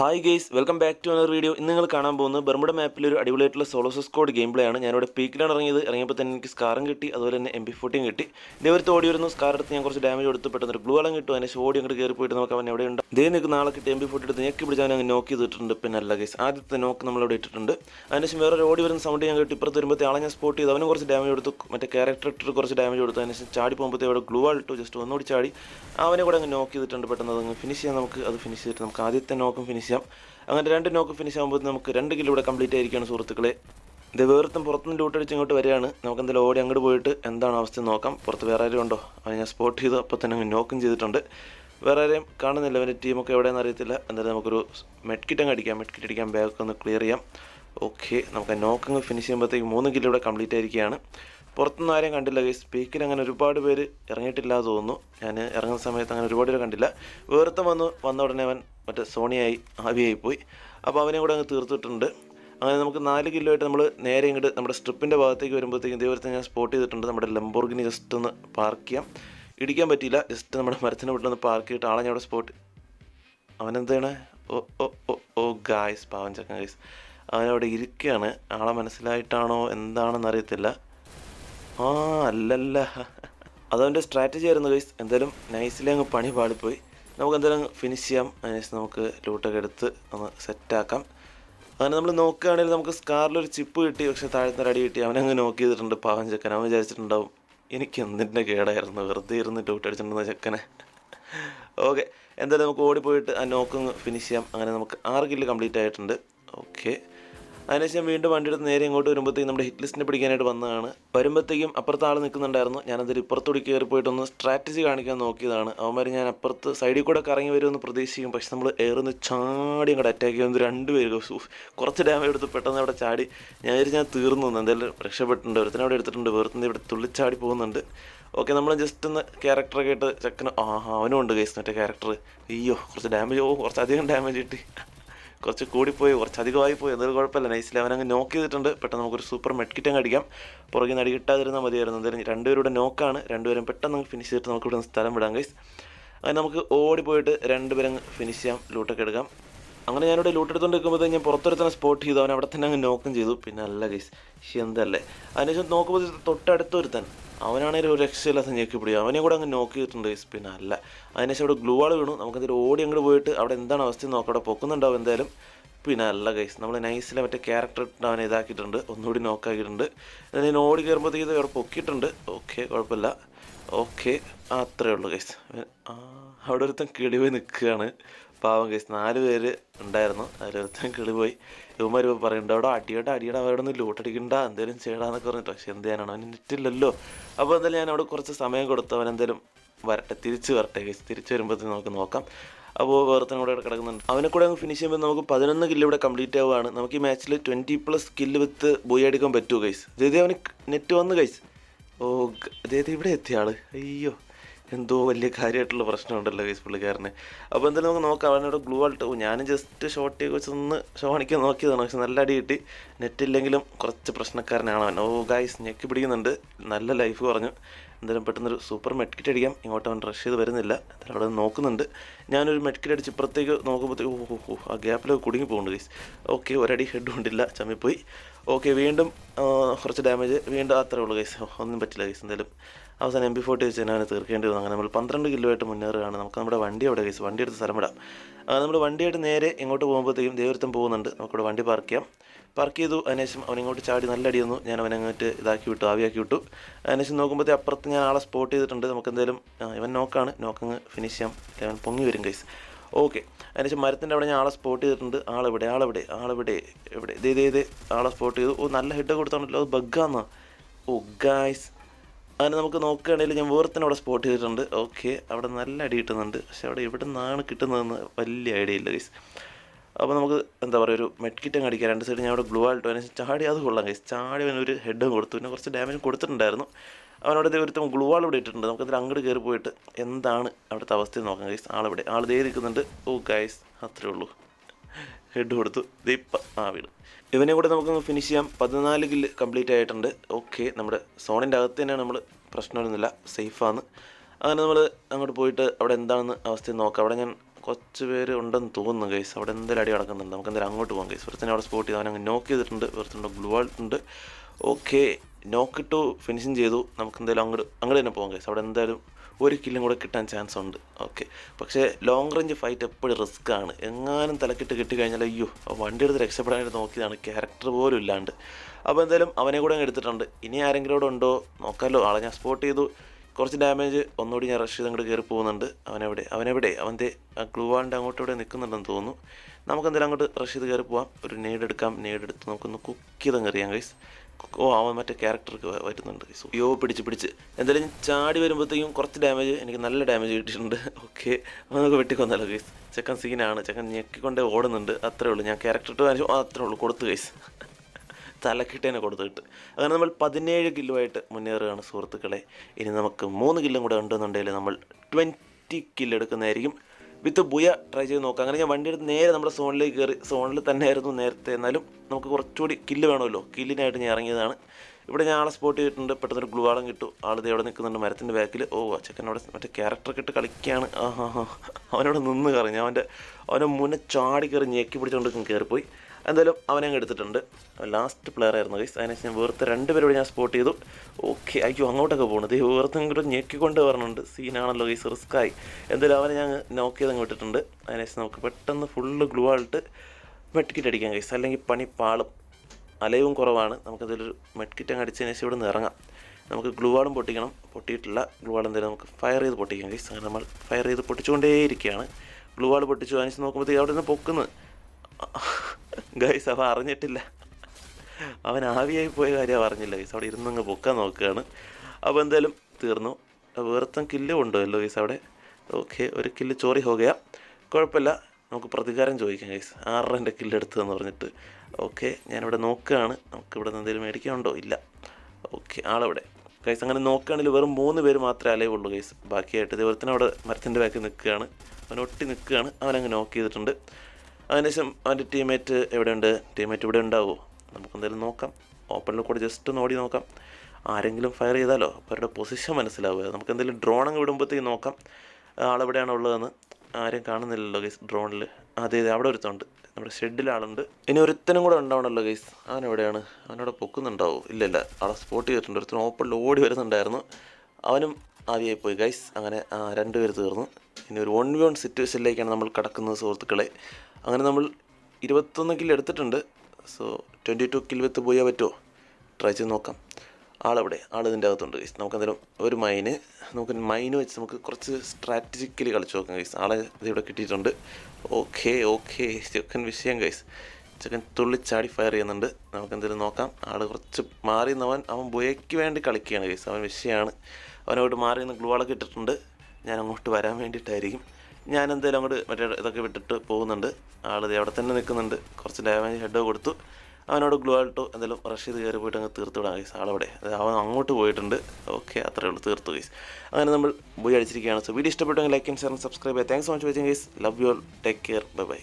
Hi guys welcome back to another video ഇന്ന് നിങ്ങൾ കാണാൻ പോകുന്നത് ബർമുഡ മാപ്പിൽ ഒരു അടിപൊളിയായിട്ടുള്ള സോളോ സ്കോഡ് ഗെയിം പ്ലേ ആണ്. ഞാനിവിടെ പീക്കിലാണ് ഇറങ്ങിയത്. ഇറങ്ങിയപ്പോൾ തന്നെ എനിക്ക് സ്കാറും കിട്ടി. അതുപോലെ തന്നെ എം പി ഫോർട്ടിയും കിട്ടി. ഇതേവരത്ത് ഓടി വരുന്നു. സ്കാർ എടുത്ത് ഞാൻ കുറച്ച് ഡാമേജ് കൊടുത്ത്. പെട്ടെന്ന് ഒരു വളം കിട്ടും. അതിനെ ഓടി അങ്ങോട്ട് കയറി പോയിട്ട് നമുക്ക് അവൻ എവിടെ ഉണ്ട്? ഇതേ നിൽക്കുന്ന ആളെ കിട്ടി എം പി ഫോർട്ടി എടുത്ത് ഞെക്കി പിടിച്ചാൽ അങ്ങ് നോക്ക് ചെയ്തിട്ടുണ്ട്. പിന്നെ അല്ല ഗെയ്സ് ആദ്യത്തെ നോക്ക് നമ്മളിവിടെ ഇട്ടിട്ടുണ്ട്. അതിനുശേഷം വേറെ ഓടി വരുന്ന സൗണ്ട് ഞാൻ കിട്ടി. ഇപ്പുറത്ത് വരുമ്പോൾ ആളെ ഞാൻ സ്പോട്ട് ചെയ്ത്. അവനും കുറച്ച് ഡാമേജ് കൊടുത്തു. മറ്റേ ക്യാരക്ടർ ഇട്ടിട്ട് കുറച്ച് ഡാമേജ് കൊടുത്തു. അതിനുശേഷം ചാടി പോകുമ്പോൾ അവിടെ ഗ്ലൂ ഇട്ടു. ജസ്റ്റ് ഒന്നുകൂടി ചാടി. അവനെ കൂടെ അങ്ങ് നോക്ക് ചെയ്തിട്ടുണ്ട്. പെട്ടെന്ന് അത് ഫിനിഷ് ചെയ്യാൻ നമുക്ക്. അത് ഫിനിഷ് ചെയ്തിട്ട് നമുക്ക് ആദ്യത്തെ നോക്കും ഫിനിഷ് ചെയ്യാം അങ്ങനെ രണ്ട് നോക്ക് ഫിനിഷ് ആകുമ്പോൾ നമുക്ക് രണ്ട് കിലോ ഇവിടെ കംപ്ലീറ്റ് ആയിരിക്കുകയാണ് സുഹൃത്തുക്കളെ. ഇത് വേർത്തും പുറത്തുനിന്ന് ലൂട്ട് അടിച്ച് ഇങ്ങോട്ട് വരികയാണ്. നമുക്ക് എന്തായാലും ഓടി അങ്ങോട്ട് പോയിട്ട് എന്താണ് അവസ്ഥ നോക്കാം. പുറത്ത് വേറെ ആരും ഉണ്ടോ? അത് ഞാൻ സ്പോട്ട് ചെയ്തു. അപ്പോൾ തന്നെ അങ്ങ് നോക്കും ചെയ്തിട്ടുണ്ട്. വേറെ ആരെയും കാണുന്നില്ല. അവന്റെ ടീമൊക്കെ എവിടെയെന്ന് അറിയത്തില്ല. എന്തായാലും നമുക്കൊരു മെഡ് കിറ്റ് അങ്ങ് അടിക്കാം. മെഡ് കിറ്റ് അടിക്കാം ബാഗൊക്കെ ഒന്ന് ക്ലിയർ ചെയ്യാം. ഓക്കെ നമുക്ക് നോക്കങ്ങ് ഫിനിഷ് ചെയ്യുമ്പോഴത്തേക്ക് മൂന്ന് കിലോ ഇവിടെ കംപ്ലീറ്റ് ആയിരിക്കുകയാണ്. പുറത്തുനിന്ന് ആരെയും കണ്ടില്ല. ഗൈസ് സ്പീക്കിൽ അങ്ങനെ ഒരുപാട് പേര് ഇറങ്ങിയിട്ടില്ല തോന്നുന്നു. ഞാൻ ഇറങ്ങുന്ന സമയത്ത് അങ്ങനെ ഒരുപാട് പേര് കണ്ടില്ല. വേർത്തം വന്നു. വന്ന ഉടനെ അവൻ മറ്റേ സോണിയായി ആവിയായി പോയി അപ്പോൾ അവനെ കൂടെ അങ്ങ് തീർത്തിട്ടുണ്ട്. അങ്ങനെ നമുക്ക് നാല് കിലോ ആയിട്ട് നമ്മൾ നേരെ ഇങ്ങോട്ട് നമ്മുടെ സ്ട്രിപ്പിന്റെ ഭാഗത്തേക്ക് വരുമ്പോഴത്തേക്കും ഇതേപോലത്തെ ഞാൻ സ്പോട്ട് ചെയ്തിട്ടുണ്ട്. നമ്മുടെ ലംബോർഗിനി ജസ്റ്റ് ഒന്ന് പാർക്ക് ചെയ്യാം. ഇടിക്കാൻ പറ്റിയില്ല. ജസ്റ്റ് നമ്മുടെ മരത്തിന്റെ വീട്ടിലൊന്ന് പാർക്ക് ചെയ്തിട്ട് ആളെ ഞാൻ അവിടെ സ്പോട്ട് അവനെന്താണ്? ഓ ഓ ഓ ഓ ഗായ്സ് പാവൻ ചക്കൻ ഗായ്സ് അവനവിടെ ഇരിക്കുകയാണ് ആളെ മനസ്സിലായിട്ടാണോ എന്താണെന്ന് അറിയത്തില്ല. ആ അല്ലല്ല. അതവന്റെ സ്ട്രാറ്റജി ആയിരുന്നു ഗൈസ് എന്തായാലും നൈസിലെ അങ്ങ് പണി പാളിപ്പോയി. നമുക്ക് എന്തായാലും ഫിനിഷ് ചെയ്യാം. അതിനുശേഷം നമുക്ക് ലൂട്ടൊക്കെ എടുത്ത് ഒന്ന് സെറ്റാക്കാം അങ്ങനെ നമ്മൾ നോക്കുകയാണെങ്കിൽ നമുക്ക് സ്കാറിലൊരു ചിപ്പ് കിട്ടി. പക്ഷേ ഒരു അടി കിട്ടി. അവനങ്ങ് നോക്കി ചെയ്തിട്ടുണ്ട്. പാവൻ ചെക്കൻ. അവൻ വിചാരിച്ചിട്ടുണ്ടാവും എനിക്ക് എന്തിന്റെ കേടായിരുന്നു? വെറുതെ ഇരുന്ന് ലൂട്ട് അടിച്ചിട്ടുണ്ടെന്ന ചെക്കനെ. ഓക്കെ എന്തായാലും നമുക്ക് ഓടിപ്പോയിട്ട് ആ നോക്കങ്ങ് ഫിനിഷ് ചെയ്യാം. അങ്ങനെ നമുക്ക് ആറ് കില്ല് കംപ്ലീറ്റ് ആയിട്ടുണ്ട്. ഓക്കെ അതിനുശേഷം വീണ്ടും വണ്ടി എടുത്ത് നേരെ ഇങ്ങോട്ട് വരുമ്പോഴത്തേക്കും നമ്മുടെ ഹിറ്റ് ലിസ്റ്റിനെ പിടിക്കാനായിട്ട് വന്നതാണ്. വരുമ്പോഴത്തേക്കും അപ്പുറത്ത് ആൾ നിൽക്കുന്നുണ്ടായിരുന്നു. ഞാനതിൽ ഇപ്പുറത്തോടി കയറി പോയിട്ടൊന്ന് സ്ട്രാറ്റജി കാണിക്കാൻ നോക്കിയതാണ്. അവന്മാർ ഞാൻ അപ്പുറത്ത് സൈഡിൽ കൂടെ കറങ്ങി വരുമെന്ന് പ്രതീക്ഷിക്കും. പക്ഷെ നമ്മൾ ഏറുന്ന് ചാടി അങ്ങോട്ട് അറ്റാക്ക് ചെയ്യുന്നത് രണ്ട് ഉഫ്, കുറച്ച് ഡാമേജ് എടുത്ത് പെട്ടെന്ന് അവിടെ ചാടി. ഞാൻ ഞാൻ തീർന്നു. എന്തായാലും രക്ഷപ്പെട്ടിട്ടുണ്ട്. ഒരുത്തനെ അവിടെ എടുത്തിട്ടുണ്ട്. വേർത്തുനിന്ന് ഇവിടെ തുള്ളിച്ചാടി പോകുന്നുണ്ട്. ഓക്കെ നമ്മൾ ജസ്റ്റ് ഒന്ന് ക്യാരക്ടറൊക്കെ ആയിട്ട് ചെക്കന് ആ അവനും ഉണ്ട് കേസ് മറ്റേ ക്യാരക്ടർ അയ്യോ കുറച്ച് ഡാമേജ് ഓ കുറച്ച് അധികം ഡാമേജ് കിട്ടി. കുറച്ച് കൂടിപ്പോയി കുറച്ച് അധികമായി പോയി എന്നൊരു കുഴപ്പമില്ല നൈസിൽ അവനങ്ങ് നോക്ക് ചെയ്തിട്ടുണ്ട്. പെട്ടെന്ന് നമുക്കൊരു സൂപ്പർ മെഡ്കിറ്റ് അങ്ങ് അടിക്കാം. പുറകിൽ നിന്ന് അടികിട്ടാതിരുന്നാൽ മതിയായിരുന്നു. എന്തായാലും രണ്ടുപേരുടെ നോക്കാണ് രണ്ടുപേരും പെട്ടെന്ന് അങ്ങ് ഫിനിഷ് ചെയ്തിട്ട് നമുക്ക് ഇവിടെ സ്ഥലം വിടാം ഗൈസ് അങ്ങനെ നമുക്ക് ഓടിപ്പോയിട്ട് രണ്ടുപേരും ഫിനിഷ് ചെയ്യാം. ലൂട്ടൊക്കെ എടുക്കാം. അങ്ങനെ ഞാനിവിടെ ലൂട്ട് എടുത്തുകൊണ്ട് നിൽക്കുമ്പോൾ ഞാൻ പുറത്തൊരുത്തനെ സ്പോട്ട് ചെയ്തു. അവൻ അവിടെ തന്നെ അങ്ങ് നോക്കും ചെയ്തു. പിന്നെ അല്ല ഗൈസ് എന്തല്ലേ? അതിനുശേഷം നോക്കുമ്പോൾ തൊട്ടടുത്തൊരുത്തൻ. അവനാണെങ്കിൽ ഒരു രക്ഷയില്ലാത്ത സഞ്ജയ്ക്ക് പിടി അവനെ കൂടെ അങ്ങ് നോക്കി ചെയ്തിട്ടുണ്ട് ഗൈസ് പിന്നെ അല്ല. അതിനുശേഷം അവിടെ ഗ്ലൂ ആൾ വീണു. നമുക്ക് എന്തെങ്കിലും ഓടി അങ്ങോട്ട് പോയിട്ട് അവിടെ എന്താണ് അവസ്ഥ നോക്കാം. അവിടെ പൊക്കുന്നുണ്ടാവും എന്തായാലും. പിന്നെ അല്ല ഗൈസ് നമ്മൾ നൈസിലെ മറ്റേ ക്യാരക്ടർ ഇട്ട് അവനെ ഇതാക്കിയിട്ടുണ്ട്. ഒന്നുകൂടി നോക്കാക്കിയിട്ടുണ്ട് അതിന് ഓടി കയറുമ്പോഴത്തേക്ക് അവിടെ പൊക്കിയിട്ടുണ്ട്. ഓക്കെ കുഴപ്പമില്ല. ഓക്കെ അത്രേ ഉള്ളൂ ഗൈസ് അവിടെ ഒരുത്തൻ കിളി പോയി നിൽക്കുകയാണ്. പാവം ഗൈസ് നാല് പേര് ഉണ്ടായിരുന്നു. അതിലൊരുത്തൻ കിളി പോയി ഇവന്മാർ ഇപ്പോൾ പറയുന്നുണ്ട് അവിടെ അടിയുടെ അടിയുടെ അവിടെ നിന്ന് ലൂട്ടടിക്കണ്ട എന്തേലും ചെയ്യടാന്നൊക്കെ പറഞ്ഞിട്ട്. പക്ഷെ എന്ത് ചെയ്യാനാണ്? അവന് നെറ്റില്ലല്ലോ. അപ്പോൾ എന്തായാലും ഞാൻ അവിടെ കുറച്ച് സമയം കൊടുത്ത് അവൻ എന്തായാലും വരട്ടെ തിരിച്ച് വരട്ടെ ഗൈസ് തിരിച്ച് വരുമ്പോഴത്തേക്ക് നമുക്ക് നോക്കാം. അപ്പോൾ വേറെ കൂടെ കിടക്കുന്നുണ്ട്. അവനെ കൂടെ അങ്ങ് ഫിനിഷ് ചെയ്യുമ്പോൾ നമുക്ക് പതിനൊന്ന് കില്ല് ഇവിടെ കംപ്ലീറ്റ് ആവുകയാണ്. നമുക്ക് ഈ മാച്ചിൽ twenty plus kill with booyah അടിക്കാൻ പറ്റുമോ ഗൈസ് ഇതേ അവന് നെറ്റ് വന്ന് ഗൈസ് ഓ അതായത് ഇവിടെ എത്തിയ ആൾ. അയ്യോ എന്തോ വലിയ കാര്യമായിട്ടുള്ള പ്രശ്നമുണ്ടല്ലോ ഗൈസ് പുള്ളിക്കാരന്. അപ്പോൾ എന്തായാലും നമുക്ക് നോക്കാം. അവനോട് ഗ്ലൂ ആൾട്ട് ഞാനും ജസ്റ്റ് ഷോർട്ട് വെച്ച് ഒന്ന് ഷോ കാണിക്കാൻ നോക്കിയതാണ്. പക്ഷെ നല്ല അടി കിട്ടി. നെറ്റില്ലെങ്കിലും കുറച്ച് പ്രശ്നക്കാരനാണ് അവൻ. ഓ ഗൈസ് ഞെക്കി പിടിക്കുന്നുണ്ട്. നല്ല ലൈഫ് പറഞ്ഞു എന്തായാലും പെട്ടെന്നൊരു സൂപ്പർ മെഡ്കിറ്റ് അടിക്കാം. ഇങ്ങോട്ട് അവൻ റഷ് ചെയ്ത് വരുന്നില്ല. എന്തായാലും അവിടെ നോക്കുന്നുണ്ട്. ഞാനൊരു മെഡ്കിറ്റ് അടിച്ച് ഇപ്പുറത്തേക്ക് നോക്കുമ്പോഴത്തേക്ക് ഓ ഓ ആ ഗ്യാപ്പിലൊക്കെ കുടുങ്ങി പോകുന്നുണ്ട് ഗൈസ് ഓക്കെ ഒരടി ഹെഡ് കൊണ്ടില്ല. ചമ്മിപ്പോയി. ഓക്കെ വീണ്ടും കുറച്ച് ഡാമേജ് വീണ്ടും അത്രേ ഉള്ളൂ കേസ് ഒന്നും പറ്റില്ല കേസ് എന്തായാലും അവസാനം എം ബി ഫോർട്ടി വെച്ച് ഞാൻ തീർക്കേണ്ടി വന്നു അങ്ങനെ നമ്മൾ പന്ത്രണ്ട് കിലോ ആയിട്ട് മുന്നേറുകയാണ്. നമുക്ക് നമ്മുടെ വണ്ടി അവിടെ കേസ് വണ്ടി എടുത്ത് സ്ഥലം വിടാം. അങ്ങനെ നമ്മൾ വണ്ടിയായിട്ട് നേരെ ഇങ്ങോട്ട് പോകുമ്പോഴത്തേക്കും ദേവരത്തം പോകുന്നുണ്ട്. നമുക്കിവിടെ വണ്ടി പാർക്ക് ചെയ്യാം. പാർക്ക് ചെയ്തു. അതിനുശേഷം അവൻ ഇങ്ങോട്ട് ചാടി നല്ല അടി വന്നു. ഞാൻ അവനങ്ങോട്ട് ഇതാക്കി വിട്ടു ആവിയാക്കി വിട്ടു. അതിനുശേഷം നോക്കുമ്പോഴത്തെ അപ്പുറത്ത് ഞാൻ ആളെ സ്പോട്ട് ചെയ്തിട്ടുണ്ട്. നമുക്ക് എന്തായാലും ഇവൻ നോക്കാണ് നോക്കങ്ങ് ഫിനിഷ് ചെയ്യാം. അവൻ പൊങ്ങി വരും കൈസ് ഓക്കെ അതിനുശേഷം മരത്തിന്റെ അവിടെ ഞാൻ ആളെ സ്പോട്ട് ചെയ്തിട്ടുണ്ട്. ആളെവിടെ? ആളെവിടെ? ആളെവിടെ? എവിടെ? ഇതേ ഇതേ ആളെ സ്പോട്ട് ചെയ്തു. ഓ നല്ല ഹെഡ് കൊടുത്താണല്ലോ അത് ബഗ്ഗാന്നാ? ഓ ഗായ്സ് അങ്ങനെ നമുക്ക് നോക്കുകയാണെങ്കിൽ ഞാൻ വേർത്തിന് അവിടെ സ്പോട്ട് ചെയ്തിട്ടുണ്ട്. ഓക്കെ അവിടെ നല്ല അടി കിട്ടുന്നുണ്ട്. പക്ഷെ അവിടെ എവിടെ നിന്നാണ് കിട്ടുന്നതെന്ന് വലിയ ഐഡിയ ഇല്ല ഗൈസ് അപ്പോൾ നമുക്ക് എന്താ പറയുക ഒരു മെഡ് കിറ്റ് അങ്ങ് അടിക്കാം. രണ്ട് സൈഡ് ഞാൻ അവിടെ ഗ്ലൂ ആയിട്ട് അതിന് ചാടി അത് കൊള്ളാം ഗൈസ് ചാടി അവനൊരു ഹെഡ് കൊടുത്തു. പിന്നെ കുറച്ച് ഡാമേജ് കൊടുത്തിട്ടുണ്ടായിരുന്നു. ഒരുത്തം ഗ്ലൂ ആൾ ഇവിടെ ഇട്ടിട്ടുണ്ട്. നമുക്കതിൽ അങ്ങോട്ട് കയറി പോയിട്ട് എന്താണ് അവിടുത്തെ അവസ്ഥ നോക്കാം ഗൈസ് ആളിവിടെ ആൾ ദേ നിൽക്കുന്നുണ്ട് ഓ ഗൈസ് അത്രേ ഉള്ളൂ. ഹെഡ് കൊടുത്തു. ദീപ്പ ആ വീട് ഇവനെ കൂടെ നമുക്കൊന്ന് ഫിനിഷ് ചെയ്യാം. പതിനാല് കില്ല് കംപ്ലീറ്റ് ആയിട്ടുണ്ട്. ഓക്കെ നമ്മുടെ സോണിന്റെ അകത്ത് തന്നെയാണ് നമ്മൾ പ്രശ്നമൊന്നുമില്ല സേഫാണ് അങ്ങനെ നമ്മൾ അങ്ങോട്ട് പോയിട്ട് അവിടെ എന്താണെന്ന് അവസ്ഥ നോക്കാം. അവിടെ ഞാൻ കുറച്ച് പേര് ഉണ്ടെന്ന് തോന്നുന്നു ഗൈസ് അവിടെ എന്തായാലും അടി നടക്കുന്നുണ്ട്. നമുക്ക് എന്തായാലും അങ്ങോട്ട് പോകാം ഗൈസ് വെറുതെ അവിടെ സ്പോട്ട് ചെയ്ത് അവനങ്ങ് നോക്ക് ചെയ്തിട്ടുണ്ട്. വെറുതെ ഗ്ലൂ ഉണ്ട്. ഓക്കെ നോക്കിട്ടു ഫിനിഷിങ് ചെയ്തു. നമുക്ക് എന്തായാലും അങ്ങോട്ട് അങ്ങോട്ട് തന്നെ പോകാം കേസ് അവിടെ എന്തായാലും ഒരു കില്ലും കൂടെ കിട്ടാൻ ചാൻസ് ഉണ്ട്. ഓക്കെ പക്ഷേ ലോങ് റേഞ്ച് ഫൈറ്റ് എപ്പോഴും റിസ്ക് ആണ്. എങ്ങാനും തലക്കിട്ട് കിട്ടി കഴിഞ്ഞാൽ അയ്യോ വണ്ടി എടുത്ത് രക്ഷപ്പെടാനായിട്ട് നോക്കിയതാണ്. ക്യാരക്ടർ പോലും ഇല്ലാണ്ട്. അപ്പോൾ എന്തായാലും അവനെ കൂടെ എടുത്തിട്ടുണ്ട്. ഇനി ആരെങ്കിലും കൂടെ ഉണ്ടോ? നോക്കാമല്ലോ ആളെ ഞാൻ സ്പോട്ട് ചെയ്തു. കുറച്ച് ഡാമേജ് ഒന്നുകൂടി ഞാൻ റഷ് ചെയ്ത് അങ്ങോട്ട് കയറി പോകുന്നുണ്ട്. അവനെവിടെ? അവനെവിടെ? അവന്റെ ആ ഗ്ലൂവാളിന്റെ അങ്ങോട്ട് ഇവിടെ നിൽക്കുന്നുണ്ടെന്ന് തോന്നുന്നു. നമുക്ക് എന്തായാലും അങ്ങോട്ട് റഷ് ചെയ്ത് കയറി പോവാം. ഒരു നേഡ് എടുക്കാം. നേഡ് എടുത്ത് നമുക്കൊന്ന് കുക്ക് ചെയ്തങ്ങ് എറിയാം ഗൈസ് ഓ അവൻ മറ്റേ ക്യാരക്ടർക്ക് വരുന്നുണ്ട്. യോ പിടിച്ച് പിടിച്ച്. എന്തായാലും ചാടി വരുമ്പോഴത്തേക്കും കുറച്ച് ഡാമേജ് എനിക്ക് നല്ല ഡാമേജ് കിട്ടിയിട്ടുണ്ട്. ഓക്കെ നമുക്ക് വെട്ടിക്കൊന്നല്ലോ ഗൈസ് ചെക്കൻ സീനാണ് ചെക്കൻ ഞെക്കിക്കൊണ്ട് ഓടുന്നുണ്ട്. അത്രേ ഉള്ളൂ. ഞാൻ ക്യാരക്ടർ ഇട്ട് അത്രേ ഉള്ളൂ. കൊടുത്തു ഗൈസ് തലക്കിട്ടേനെ കൊടുത്തിട്ട് അങ്ങനെ നമ്മൾ പതിനേഴ് കിലോ ആയിട്ട് മുന്നേറുകയാണ് സുഹൃത്തുക്കളെ. ഇനി നമുക്ക് മൂന്ന് കില്ലും കൂടെ ഉണ്ടെന്നുണ്ടെങ്കിൽ നമ്മൾ ട്വന്റി കിലോ എടുക്കുന്നതായിരിക്കും. വിത്ത് ബുയ ട്രൈ ചെയ്ത് നോക്കാം. അങ്ങനെ ഞാൻ വണ്ടി എടുത്ത് നേരെ നമ്മുടെ സോണിലേക്ക് കയറി. സോണിൽ തന്നെ ആയിരുന്നു നേരത്തെ. എന്നാലും നമുക്ക് കുറച്ചുകൂടി കില്ല് വേണമല്ലോ. കില്ലിനായിട്ട് ഞാൻ ഇറങ്ങിയതാണ്. ഇവിടെ ഞാൻ ആളെ സ്പോട്ട് ചെയ്തിട്ടുണ്ട്. പെട്ടെന്നൊരു ഗ്ലൂ ആളം കിട്ടും. ആൾ ഇത് എവിടെ നിൽക്കുന്നുണ്ട് മരത്തിന്റെ ബാക്കിൽ ഓ ചെക്കൻ അവിടെ മറ്റേ ക്യാരക്ടറൊക്കെ ഇട്ട് കളിക്കുകയാണ്. ആ ഹാ ഹാ അവനവിടെ നിന്ന് കയറി ഞാൻ അവന്റെ അവനെ മുന്നേ ചാടി കയറി ഞെക്കി പിടിച്ചുകൊണ്ട് കയറിപ്പോയി. എന്തായാലും അവനെ അങ്ങ് എടുത്തിട്ടുണ്ട്. ലാസ്റ്റ് പ്ലെയർ ആയിരുന്നു ഗൈസ് അതിനുശേഷം ഞാൻ വേർത്ത് രണ്ടുപേരോട് ഞാൻ സ്പോട്ട് ചെയ്തു. ഓക്കെ അയ്യോ അങ്ങോട്ടൊക്കെ പോകണത് വേർത്ത് ഇങ്ങോട്ട് ഞെക്കിക്കൊണ്ട് വരണുണ്ട് സീനാണല്ലോ ഗൈസ് റിസ്ക്കായി എന്തായാലും അവനെ ഞാൻ നോക്ക് ചെയ്ത് അങ്ങ് ഇട്ടിട്ടുണ്ട് അതിനുശേഷം നമുക്ക് പെട്ടെന്ന് ഫുള്ള് ഗ്ലൂ ആയിട്ട് മെഡ്കിറ്റ് അടിക്കാം ഗൈസ് അല്ലെങ്കിൽ പണി പാളും. അലയും കുറവാണ്. നമുക്ക് ഒരു മെഡ്കിറ്റ് അങ്ങ് അടിച്ചതിന് ശേഷം ഇവിടെ നിന്ന് ഇറങ്ങാം. നമുക്ക് ഗ്ലൂവാളും പൊട്ടിക്കണം. പൊട്ടിയിട്ടില്ല. ഗ്ലൂവാൾ എന്തായാലും നമുക്ക് ഫയർ ചെയ്ത് പൊട്ടിക്കാം ഗൈസ് അങ്ങനെ നമ്മൾ ഫയർ ചെയ്ത് പൊട്ടിച്ചുകൊണ്ടേയിരിക്കുകയാണ്. ഗ്ലൂ വാൾ പൊട്ടിച്ചു. അതിനുശേഷം നോക്കുമ്പോഴത്തേക്ക് അവിടെ നിന്ന് പൊക്കുന്നു. ഗൈസ് അവ അറിഞ്ഞിട്ടില്ല. അവൻ ആവിയായി പോയ കാര്യം അറിഞ്ഞില്ല ഗൈസ്. അവിടെ ഇരുന്നങ്ങ് പൊക്കാൻ നോക്കുകയാണ്. അപ്പോൾ എന്തായാലും തീർന്നു. വേർത്തം കില്ല് കൊണ്ടുപോയല്ലോ ഗൈസ് അവിടെ. ഓക്കെ ഒരു കില്ല് ചോറി ഹോകയ കുഴപ്പമില്ല. നമുക്ക് പ്രതികാരം ചോദിക്കാം ഗൈസ്. ആറര എന്റെ എടുത്തതെന്ന് പറഞ്ഞിട്ട്. ഓക്കെ ഞാനിവിടെ നോക്കുകയാണ്. നമുക്ക് ഇവിടെ നിന്ന് എന്തെങ്കിലും മേടിക്കാനുണ്ടോ? ഇല്ല. ഓക്കെ ആളവിടെ? ഗൈസ് അങ്ങനെ നോക്കുകയാണെങ്കിൽ വെറും മൂന്ന് പേര് മാത്രമേ അലയുള്ളൂ ഗൈസ്. ബാക്കിയായിട്ട് ഇതേപോലെ അവിടെ മരത്തിന്റെ ബാക്കിൽ നിൽക്കുകയാണ്. അവൻ ഒട്ടി നിൽക്കുകയാണ്. അവനങ്ങ് നോക്ക് ചെയ്തിട്ടുണ്ട്. അതിനുശേഷം അവന്റെ ടീമേറ്റ് എവിടെയുണ്ട്? ടീമേറ്റ് ഇവിടെ ഉണ്ടാവുമോ നമുക്ക് എന്തായാലും നോക്കാം. ഓപ്പണിൽ കൂടെ ജസ്റ്റ് നോടി നോക്കാം. ആരെങ്കിലും ഫയർ ചെയ്താലോ? അവരുടെ പൊസിഷൻ മനസ്സിലാവുക. നമുക്ക് എന്തെങ്കിലും ഡ്രോൺ അങ്ങ് വിടുമ്പോഴത്തേക്ക് നോക്കാം. ആളെവിടെയാണ് ഉള്ളതെന്ന്. ആരും കാണുന്നില്ലല്ലോ ഗൈസ് ഡ്രോണിൽ അതെ അതെ അവിടെ ഒരുത്തുണ്ട് നമ്മുടെ ഷെഡിൽ ആളുണ്ട്. ഇനി ഒരുത്തനും കൂടെ ഉണ്ടാവണമല്ലോ ഗൈസ് അവൻ എവിടെയാണ്? അവനവിടെ പൊക്കുന്നുണ്ടാവും? ഇല്ലല്ല. ഇല്ല ആളെ സ്പോട്ട് ചെയ്തിട്ടുണ്ട്. ഒരുത്തൻ ഓപ്പണിൽ ഓടി വരുന്നുണ്ടായിരുന്നു. അവനും ആവിയായി പോയി ഗൈസ് അങ്ങനെ രണ്ടുപേർ തീർന്നു. ഇനി ഒരു വൺ വി വൺ സിറ്റുവേഷനിലേക്കാണ് നമ്മൾ കടക്കുന്നത് സുഹൃത്തുക്കളെ. അങ്ങനെ നമ്മൾ ഇരുപത്തൊന്ന് കിൽ എടുത്തിട്ടുണ്ട്. So twenty two kill with പോയാൽ പറ്റുമോ ട്രൈ ചെയ്ത് നോക്കാം. ആളവിടെ? ആൾ ഇതിന്റെ അകത്തുണ്ട് ഗൈസ് നമുക്ക് എന്തായാലും ഒരു മൈന് നമുക്ക് മൈന് വെച്ച് നമുക്ക് കുറച്ച് സ്ട്രാറ്റജിക്കലി കളിച്ച് നോക്കാം ഗൈസ് ആളെ ഇത് ഇവിടെ കിട്ടിയിട്ടുണ്ട്. ഓക്കെ ഓക്കെ ചെക്കൻ വിഷയം ഗൈസ് ചെക്കൻ തുള്ളിച്ചാടി ഫയർ ചെയ്യുന്നുണ്ട്. നമുക്ക് എന്തെങ്കിലും നോക്കാം. ആൾ കുറച്ച് മാറി നിന്നവൻ അവൻ ബുയയ്ക്ക് വേണ്ടി കളിക്കുകയാണ് ഗൈസ് അവൻ വിഷയമാണ് അവനോട് മാറി നിന്ന് ഗ്ലൂ ആളൊക്കെ ഇട്ടിട്ടുണ്ട്. ഞാൻ അങ്ങോട്ട് വരാൻ വേണ്ടിയിട്ടായിരിക്കും. ഞാൻ എന്തായാലും അങ്ങോട്ട് മറ്റേ ഇതൊക്കെ വിട്ടിട്ട് പോകുന്നുണ്ട്. ആൾ അവിടെ തന്നെ നിൽക്കുന്നുണ്ട്. കുറച്ച് ഡാമേജ് ഹെഡ് കൊടുത്തു. അവനോട് ഗ്ലൂ ആൾട്ടോ എന്തായാലും റഷ് ചെയ്ത് കയറി പോയിട്ട് അങ്ങ് തീർത്ത് വിടാം ഗൈസ് ആളവിടെ അവൻ അങ്ങോട്ട് പോയിട്ടുണ്ട്. ഓക്കെ അത്രേ ഉള്ളൂ. തീർത്തു ഗൈസ് അങ്ങനെ നമ്മൾ പോയി അടിച്ചിരിക്കുകയാണ്. സോ വീഡിയോ ഇഷ്ടപ്പെട്ടെങ്കിൽ ലൈക്ക് ഷെയർ സബ്സ്ക്രൈബ് ചെയ്യാം thanks so much watching guys love you all take care bye bye